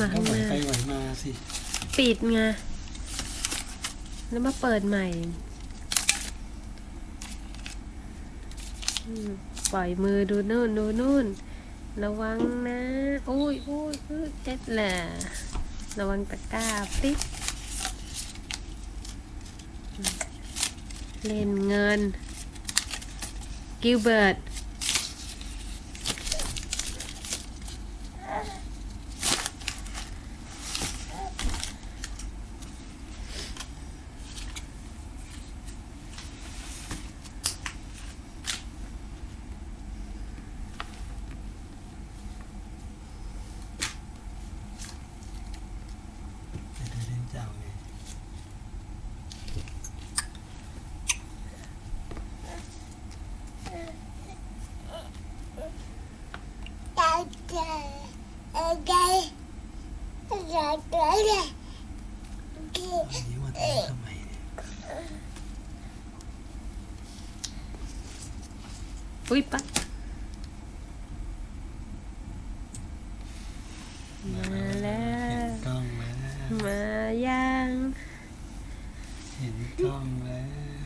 มาข้างหน้าไหวไปไหวมาสิ ปิดไง แล้วมาเปิดใหม่อืมปล่อยมือดูนู่นดูนู่น ระวังนะอุ้ยอุ้ยอุ้ยเจ็ดแหละระวังตะกร้าปิ๊บอืมเล่นเงิน กิลเบิร์ต đây rồi tới đây ờ. Ui pa Mà la Mà giang. Hình con lá